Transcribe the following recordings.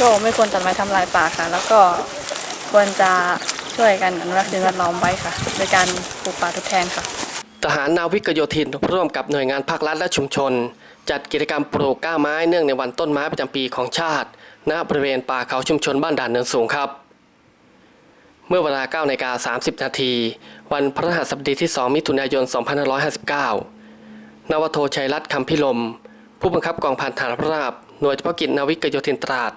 ก็ไม่ควรตัดไม้ทำลายป่าค่ะ แล้วก็ควรจะช่วยกันอนุรักษ์สิ่งแวดล้อมไว้ค่ะโดยการปลูกป่าทดแทนค่ะ ทหารนาวิกโยธินร่วมกับหน่วยงานภาครัฐและชุมชน จัดกิจกรรมปลูกก้าไม้เนื่องในวันต้นไม้ประจำปีของชาติ ณบริเวณป่าเขาชุมชนบ้านด่านเนินสูงครับ เมื่อเวลา9นาฬิกา30 นาที วันพฤหัสบดีที่ 2 มิถุนายน 2559นาวโทชัยรัตน์คำพิลม ผู้บังคับกองพันฐานราบ หน่วยเฉพาะกิจนาวิกโยธินตราด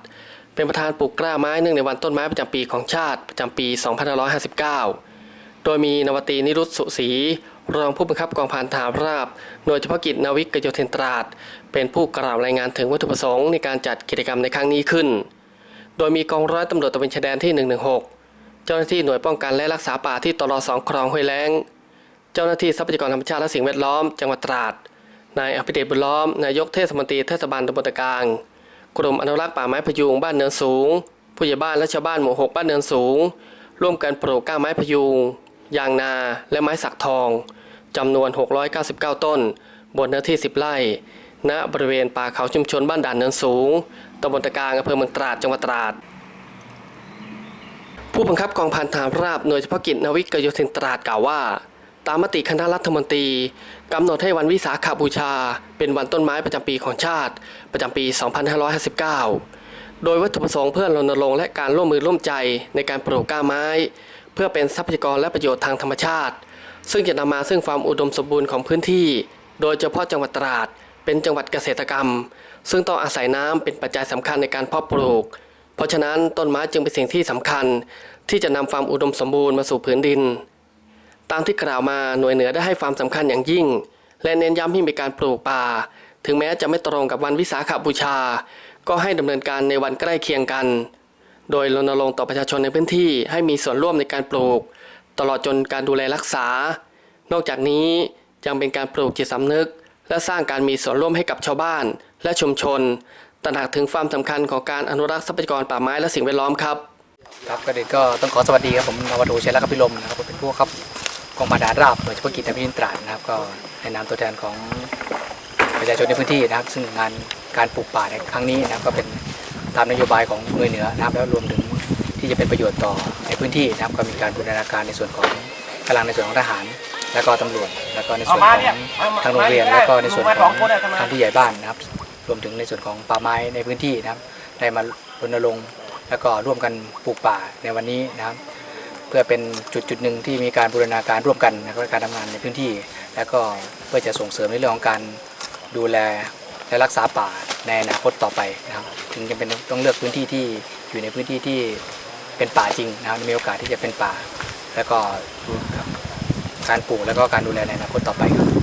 เป็นประธานปลูกกล้าไม้เนื่องในวันต้นไม้ประจำปีของชาติประจำปี 2559 โดยมีนาวตีนิรุตสุศรีรองผู้บังคับกองพันฐานราบ หน่วยเฉพาะกิจนาวิกโยธินตราด เป็นผู้กล่าวรายงานถึงวัตถุประสงค์ในการจัดกิจกรรมในครั้งนี้ขึ้น โดยมีกองร้อยตำรวจตระเวนชายแดนที่ 116 เจ้าหน้าที่หน่วยป้องกันและรักษาป่าที่ตลอสองคลองห้วยแล้ง เจ้าหน้าที่ทรัพยากรธรรมชาติและสิ่งแวดล้อม จังหวัดตราด นายอภิเดชบุญล้อม นายกเทศมนตรีเทศบาลตำบลตะกางกลุ่มอนุรักษ์ป่าไม้พยุงบ้านเนินสูง ผู้ใหญ่บ้านและชาวบ้านหมู่หกบ้านเนินสูง ร่วมกันปลูกก้าไม้พยุง ยางนา และไม้สักทองจำนวน 699 ต้น บนเนื้อที่ 10 ไร่ ณ บริเวณป่าเขาชุมชนบ้านด่านเนินสูงตำบลตะกางอำเภอเมืองตราด จังหวัดตราด ผู้บังคับกองพันฐานราบหน่วยเฉพาะกิจนาวิกโยธินตราดกล่าวว่า ตามมติคณะรัฐมนตรีกำหนดให้วันวิสาขบูชา เป็นวันต้นไม้ประจำปีของชาติ ประจำปี 2559 โดยวัตถุประสงค์เพื่อรณรงค์และการร่วมมือร่วมใจในการปลูกก้าไม้ เพื่อเป็นทรัพยากรและประโยชน์ทางธรรมชาติ ซึ่งจะนำมาซึ่งความอุดมสมบูรณ์ของพื้นที่ โดยเฉพาะจังหวัดตราด เป็นจังหวัดเกษตรกรรม ซึ่งต้องอาศัยน้ำเป็นปัจจัยสำคัญในการเพาะปลูก เพราะฉะนั้นต้นไม้จึงเป็นสิ่งที่สำคัญ ที่จะนำความอุดมสมบูรณ์มาสู่พื้นดิน ตามที่กล่าวมาหน่วยเหนือได้ให้ความสำคัญอย่างยิ่ง และเน้นย้ำให้มีการปลูกป่า ถึงแม้จะไม่ตรงกับวันวิสาขบูชา ก็ให้ดำเนินการในวันใกล้เคียงกัน โดยรณรงค์ต่อประชาชนในพื้นที่ให้มีส่วนร่วมในการปลูก ตลอดจนการดูแลรักษา นอกจากนี้ยังเป็นการปลูกจิตสำนึก และสร้างการมีส่วนร่วมให้กับชาวบ้าน และชุมชนตระหนักถึงความสำคัญของการอนุรักษ์ทรัพยากรป่าไม้และสิ่งแวดล้อมครับครับก็เด็กก็ต้องขอสวัสดีครับผมนวาโทชัยรักพิลมนะครับผมเป็นผู้ครับ กองพันฐานราบหน่วยเฉพาะกิจนพินตราดนะครับ ก็ในนามตัวแทนของประชาชนในพื้นที่นะครับ ซึ่งงานการปลูกป่าในครั้งนี้นะครับก็เป็นตามนโยบายของหน่วยเหนือนะครับแล้วรวมถึงที่จะเป็นประโยชน์ต่อในพื้นที่นะครับก็มีการบูรณาการในส่วนของกำลังในส่วนของทหาร แล้วก็ตำรวจแล้วก็ในส่วนของทางโรงเรียนแล้วก็ในส่วนของทางผู้ใหญ่บ้านนะครับ รวมถึงในส่วนของป่าไม้ในพื้นที่นะครับได้มารณรงค์แล้วก็ร่วมกันปลูกป่าในวันนี้นะครับเพื่อเป็นจุดจุดหนึ่งที่มีการบูรณาการร่วมกันนะครับในการทำงานในพื้นที่ แล้วก็เพื่อจะส่งเสริมในเรื่องของการดูแลและรักษาป่าในอนาคตต่อไปนะครับถึงจะเป็นต้องเลือกพื้นที่ที่อยู่ในพื้นที่ที่เป็นป่าจริงนะครับมีโอกาสที่จะเป็นป่า แล้วก็การปลูกแล้วก็การดูแลในอนาคตต่อไปครับ